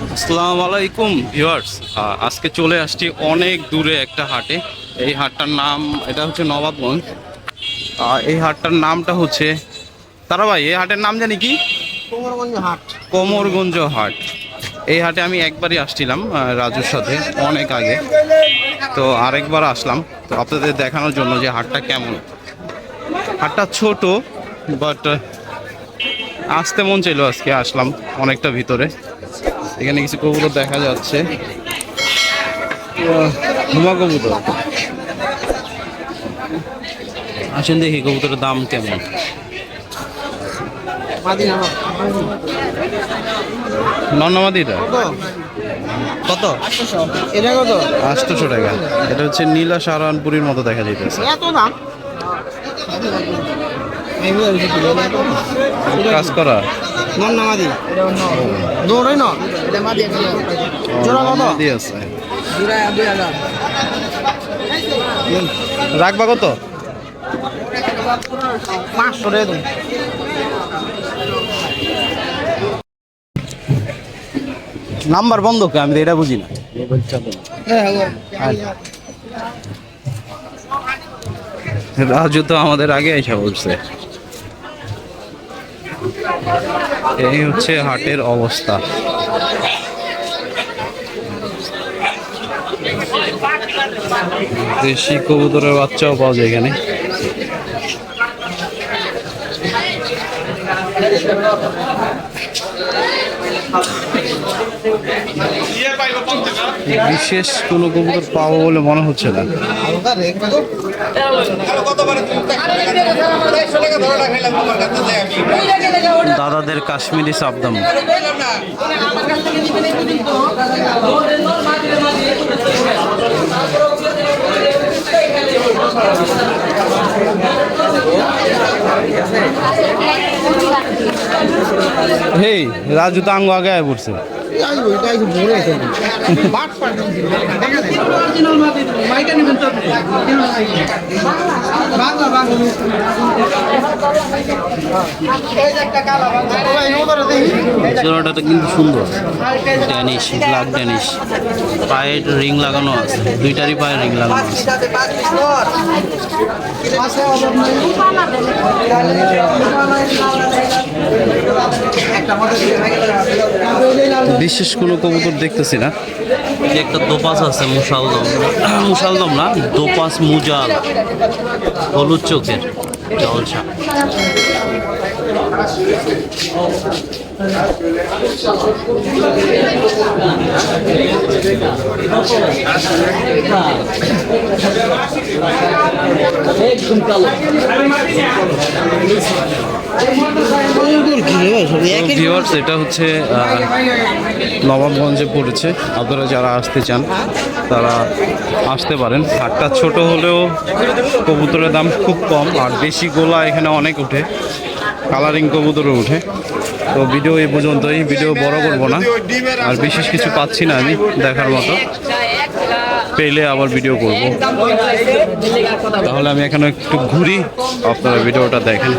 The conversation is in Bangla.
আসসালামু আলাইকুম ভিউয়ার্স। আজকে চলে আসছি অনেক দূরে একটা হাটে। এই হাটটার নাম এটা হচ্ছে নবাবগঞ্জ। এই হাটটার নামটা হচ্ছে তারা ভাই এই হাটের নাম জানি কি? কোমরগঞ্জ হাট। কোমরগঞ্জ হাট। এই হাটে আমি একবারই আসছিলাম রাজুর সাথে অনেক আগে। তো আরেকবার আসলাম তো আপনাদের দেখানোর জন্য যে হাটটা কেমন। হাটটা ছোট বাট আসতে মন চাইলো আজকে আসলাম অনেকটা ভিতরে। এখানে কিছু কবুতর দেখা যাচ্ছে। হুমা কবুতর। আসেন দেখি কবুতরের দাম কেমন। নন্নামাদিটা? কত? এটা কত? আটশোশো টাকা। এটা হচ্ছে নীলা সারানপুরির মতো দেখা যাইতেছে। এত দাম? কাজ করা? নন না? মাদি না জোড়া কত? আছে। রাখবা কত? পাঁচশো রে তুমি নাম্বার বন্ধ কে? আমি তো এটা বুঝি না। রাজু তো আমাদের আগে এসে বলছে। এই হচ্ছে হাটের অবস্থা। দেশি কবুতরের বাচ্চাও পাওয়া যায় এখানে। বিশেষ কোনো কবুতর পাবো বলে মনে হচ্ছে না। দাদাদের কাশ্মীরি সাবদাম হেই রাজু তো আঙ্গ আগে আয় পড়ছে। জোড়াটা তো কিন্তু সুন্দর। Danish black Danish. পায়ের রিং লাগানো আছে। দুইটারই পায়ে রিং লাগানো আছে। বিশেষ কোনো কবুতর দেখতেছি না। একটা দোপাস আছে মুসালদম মুসালদম না, দোপাস মুজাল। হলুদ চোখের জলসা এটা হচ্ছে নবাবগঞ্জে পড়েছে। আপনারা যারা আসতে চান, তারা আসতে পারেন। হাটটা ছোট হলেও কবুতরের দাম খুব কম, আর বেশি গোলা এখানে অনেক উঠে। কালারিং কবুতরও উঠে। তো ভিডিও এই পর্যন্তই। ভিডিও বড় করব না। আর বিশেষ কিছু পাচ্ছি না আমি দেখার মতো। পেলে আবার ভিডিও করব। তাহলে আমি এখানে একটু ঘুরি আপনারা ভিডিওটা দেখেন।